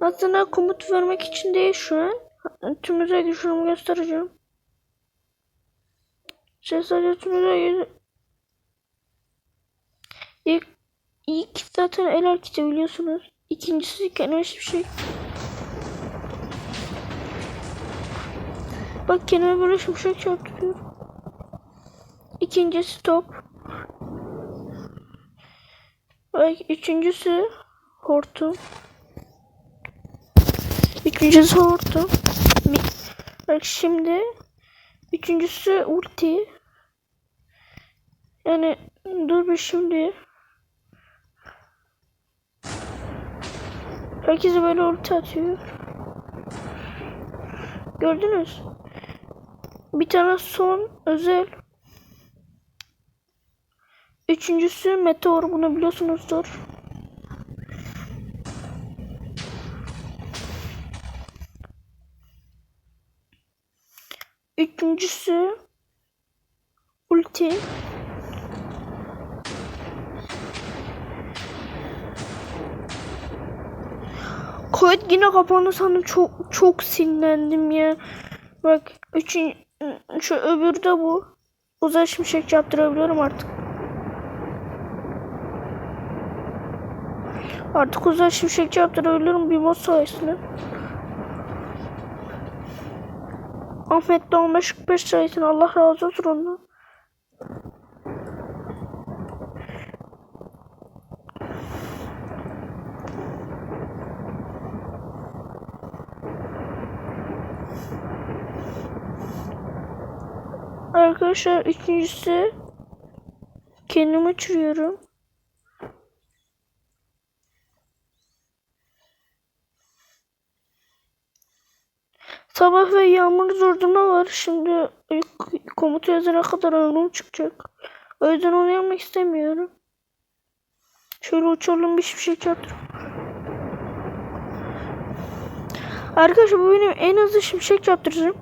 Aslında komut vermek için değil şu an. Tüm özel güçlerimi göstereceğim. Şey sadece tüm özel. İlk, ilk zaten el hareketi biliyorsunuz. İkincisi kelime hiçbir şey. Bak kendime böyle şimşek çarptırıyor. İkincisi top. Bak üçüncüsü hortum. Üçüncüsü hortum. Bak şimdi üçüncüsü ulti. Yani dur bir şimdi. Herkese böyle ulti atıyor. Gördünüz. Bir tane son özel. Üçüncüsü meteor bunu biliyorsunuzdur. Üçüncüsü ulti. Kayıt yine kapandı sandım çok çok sinirlendim ya. Bak üçün şu öbürü de bu. Uzay şimşek yaptırabiliyorum artık. Artık uzay şimşek yaptırabiliyorum bir mod sayesinde. Ahmet de 15-45 sayesinde Allah razı olsun ondan. Arkadaşlar ikincisi kendimi uçuruyorum. Sabah ve yağmur durdurma var. Şimdi komuta yazana kadar ömrüm çıkacak. O yüzden onu yapmak istemiyorum. Şöyle uçalım bir şey çarptırım. Arkadaşlar bu benim en hızlı şimşek çarptıracağım.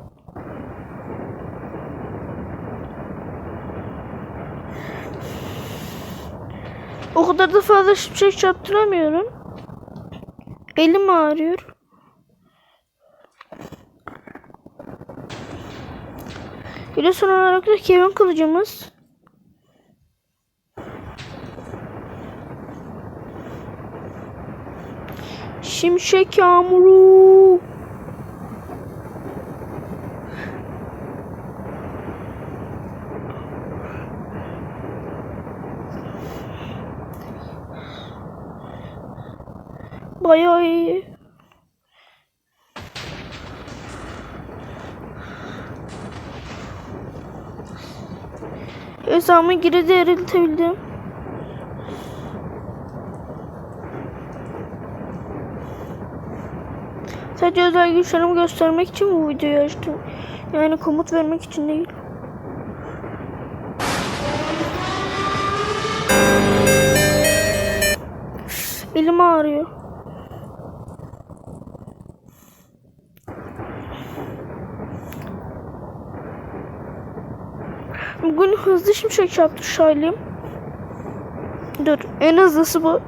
O kadar da fazla şimşek çarptıramıyorum. Elim ağrıyor. Bir de son olarak da Kevin kılıcımız. Şimşek yağmuru. Hesabımı geri de eriltebildim. Sadece özel güçlerimi göstermek için bu videoyu açtım. Yani komut vermek için değil. Elim ağrıyor. Bugün hızlı şimşek çarptı Şalim. Dur en hızlısı bu.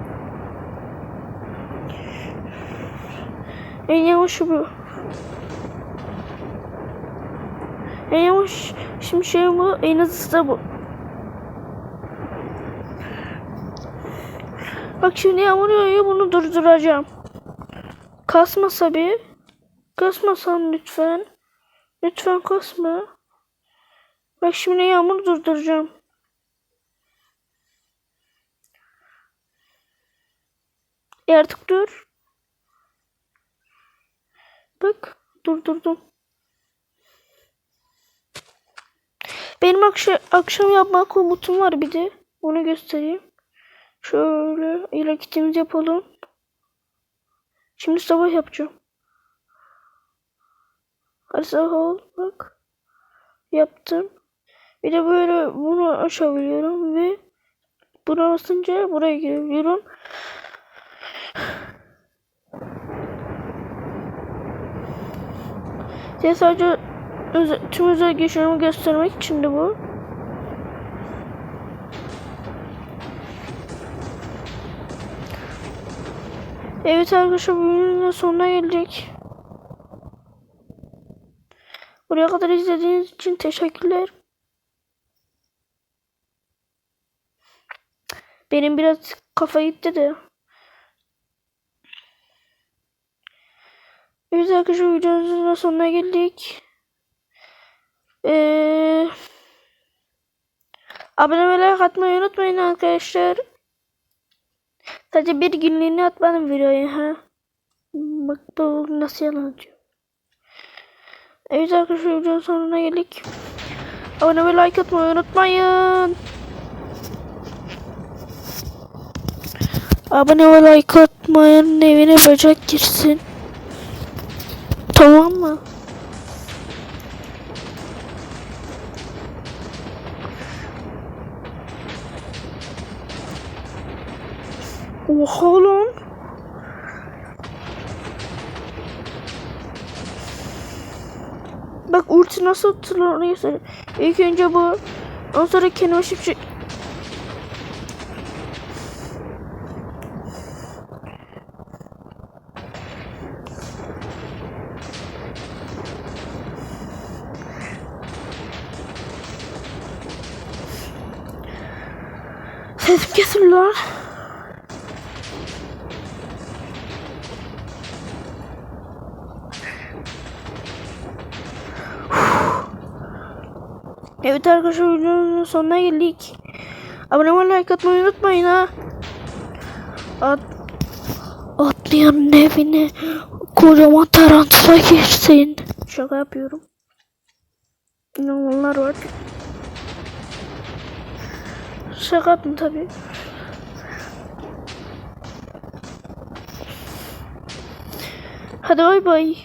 En yavaşı bu. En yavaş şimşek bu. En hızlısı da bu. Bak şimdi yağmur yağıyor bunu durduracağım. Kasmasa bir. Kasmasan lütfen. Lütfen kasma. Bak şimdi yağmur durduracağım. E artık dur. Bak durdurdum. Benim akşam, akşam yapma komutum var bir de. Onu göstereyim. Şöyle ilakitimizi yapalım. Şimdi sabah yapacağım. Hadi sabah ol bak. Yaptım. Bir de böyle bunu açabiliyorum ve buna basınca buraya girebiliyorum. Size sadece özel, tüm özel güçlerimi göstermek için de bu. Evet arkadaşlar bölümün de sonuna geldik. Buraya kadar izlediğiniz için teşekkürler. Benim biraz kafa gitti de. Evet arkadaşlar videomuzun da sonuna geldik. Ee, abone ve like atmayı unutmayın arkadaşlar. Sadece bir günlüğüne atmadım videoyu ha. Bak bu nasıl yalan atıyor. Evet arkadaşlar videonun sonuna geldik. Abone ve like atmayı unutmayın. Abone ve like atmayın evine böcek girsin. Tamam mı? Oha lan. Bak ulti nasıl atılır söyle. İlk önce bu. Ondan sonra kendime şimşek. Sesim kesildi lan. Evet arkadaşlar videonun sonuna geldik. Abone olmayı like atmayı unutmayın ha. At Atlayanın evine kocaman tarantula girsin. Şaka yapıyorum. İnananlar var. Şaka yaptım tabi. Hadi bay bay.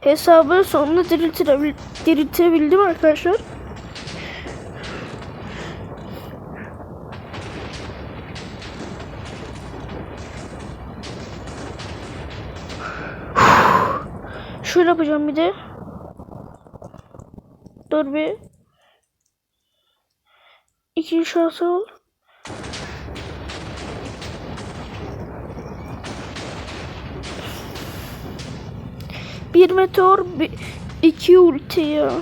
Hesabı sonuna diriltirebil diriltebildim arkadaşlar. Şöyle yapacağım bir de. Dur bir. İkinci şansı. Bir meteor, bir, iki ulti ya.